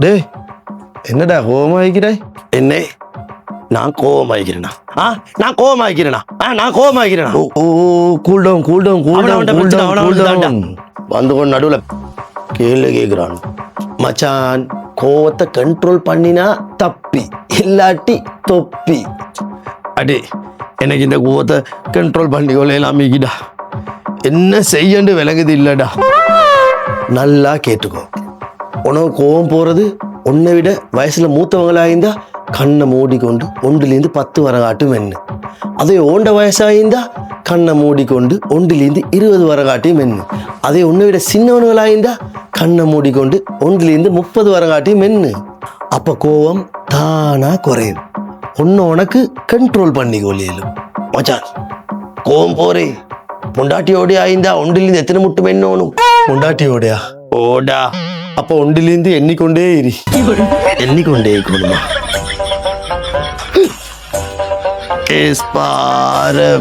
டேய் என்னடா கோமாய்க்கிறாய் என்னை? நான் கோவமாகிறேனா ஆ நான் கோவமாகிறேனா ஆ நான் கோவமாகிறேனா ஓ cool down cool down cool down cool down cool down வந்து கொண்டு நடுவுல கேள்வி கேட்கிறான் மச்சான் கோவத்தை கண்ட்ரோல் பண்ணினா தப்பி இல்லாட்டி தொப்பி. அடே எனக்கு இந்த கோவத்தை கண்ட்ரோல் பண்ணிக்கொள்ள எல்லாமேக்கிடா என்ன செய்யண்டு விளங்குது இல்லைடா. நல்லா கேட்டுக்கோ. உனக்கு கோவம் போகிறது உன்னை விட வயசில் மூத்தவங்களாயிருந்தா கண்ணை மூடிக்கொண்டு ஒன்றுலேருந்து பத்து வரகாட்டும் என்ன. அதே ஓண்ட வயசாயிருந்தா கண்ணை மூடிக்கொண்டு ஒன்றிலேருந்து இருபது வரகாட்டியும் என்ன. அதே உன்னை விட சின்னவனுங்களாயிருந்தா கண்ணை மூடிக்கொண்டு ஒன்றிலேருந்து முப்பது வரகாட்டியும் என்ன. அப்போ கோவம் தானாக குறையும் ஒன்று உனக்கு கண்ட்ரோல் பண்ணிக்கொள்ளியலும் மச்சான் கோவம் போறே. பொண்டாட்டியோடய ஆயிருந்தா ஒன்றிலேருந்து எத்தனை முட்டும் என்னோனும் பொண்டாட்டியோடயா ஓடா. அப்போ ஒண்டிலேருந்து எண்ணிக்கொண்டே இரு. எண்ணிக்கொண்டே இருக்கணுமா கேஸ் பார